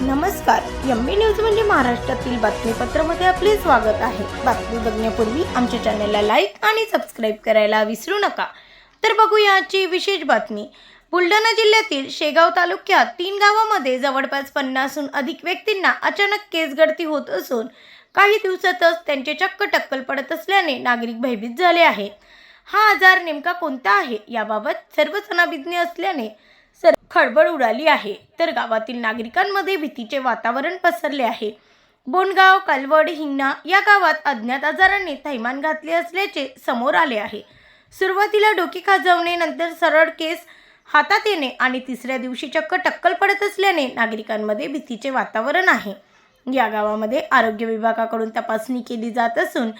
नमस्कार yummy news म्हणजे महाराष्ट्रातील बातमीपत्रामध्ये आपले स्वागत आहे. बातमी बघण्यापूर्वी आमच्या चॅनलला लाईक आणि सबस्क्राईब करायला विसरू नका. तर बघूया आजची विशेष बातमी. बुलढाणा जिल्ह्यातील शेगाव तालुक्यात तीन गावामध्ये जवळपास पन्नासहून अधिक व्यक्तींना अचानक केस गळती होत असून काही दिवसातच त्यांचे चक्क टक्कल पडत असल्याने नागरिक भयभीत झाले आहेत हा आजार नेमका कोणता आहे याबाबत सर्व सणाभिज्ञ असल्याने सर खळबळ उडाली आहे. तर गावातील नागरिकांमध्ये भीतीचे वातावरण पसरले आहे. बोंडगाव कालवड हिंगणा या गावात अज्ञात आजाराने थैमान घातले असल्याचे समोर आले आहे. सुरुवातीला डोकी खाजवणे नंतर सरळ केस हातात येणे आणि तिसऱ्या दिवशी चक्क टक्कल पडत असल्याने नागरिकांमध्ये भीतीचे वातावरण आहे. या गावामध्ये आरोग्य विभागाकडून तपासणी केली जात असून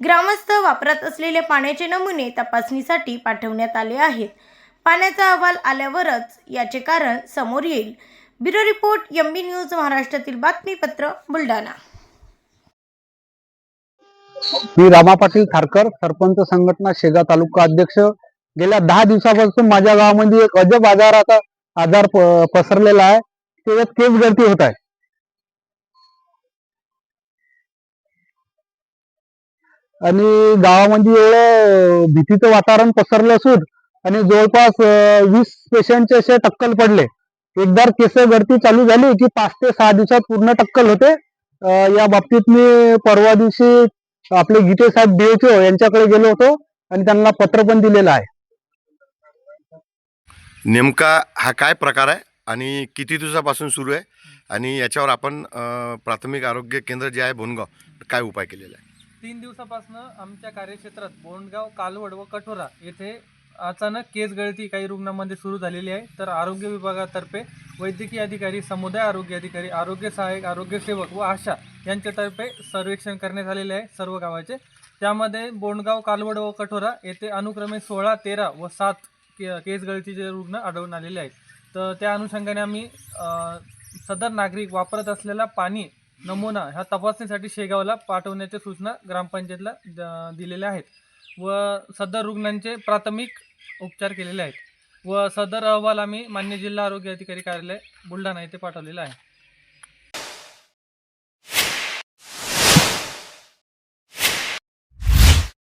ग्रामस्थ वापरत असलेले पाण्याचे नमुने तपासणीसाठी पाठवण्यात आले आहेत. पाण्याचा अहवाल आल्यावरच याचे कारण समोर येईल. Bureau report M B news महाराष्ट्रातील बातमीपत्र बुलढाणा. मी रामा पाटील खारकर सरपंच संघटना शेगा तालुका अध्यक्ष. गेल्या दहा दिवसापासून माझ्या गावामध्ये एक अजब आजाराचा आजार पसरलेला आहे. त्याच्यात केस गळती होत आहे. आणि गावामध्ये एवढं भीतीचं वातावरण पसरलं असून आणि जवळपास वीस पेशंटचे असे टक्कल पडले. एकदा केस गळती चालू झाली की पाच ते सहा दिवसात पूर्ण टक्कल होते. या बाबतीत मी परवा दिवशी आपले गीते साहेब डीएचओ यांच्याकडे गेलो होतो आणि त्यांना पत्र पण दिलेलं आहे. नेमका हा काय प्रकार आहे आणि किती दिवसापासून सुरू आहे? आणि याच्यावर आपण प्राथमिक आरोग्य केंद्र जे आहे बोनगाव काय उपाय केलेला आहे? तीन दिवसापासून आमच्या कार्यक्षेत्रात बोंडगाव कालवड व कठोरा येथे अचानक केस गळती काही रुग्णांमध्ये सुरू झालेली आहे. तर आरोग्य विभागातर्फे वैद्यकीय अधिकारी समुदाय आरोग्य अधिकारी आरोग्य सहाय्यक आरोग्य सेवक व आशा यांच्यातर्फे सर्वेक्षण करण्यात आलेले आहे सर्व गावाचे. त्यामध्ये बोंडगाव कालवड व कठोरा येथे अनुक्रमे सोळा तेरा व सात के केस गळतीचे रुग्ण आढळून आलेले आहेत. तर त्या अनुषंगाने आम्ही सदर नागरिक वापरत असलेला पाणी नमुना ह्या तपासणीसाठी शेगावला पाठवण्याच्या सूचना ग्रामपंचायतला द- दिलेल्या आहेत. व सदर रुग्णांचे प्राथमिक उपचार केलेले आहेत. व सदर अहवाल आम्ही मान्य जिल्हा आरोग्य अधिकारी कार्यालय बुलढाणा येथे पाठवलेला आहे.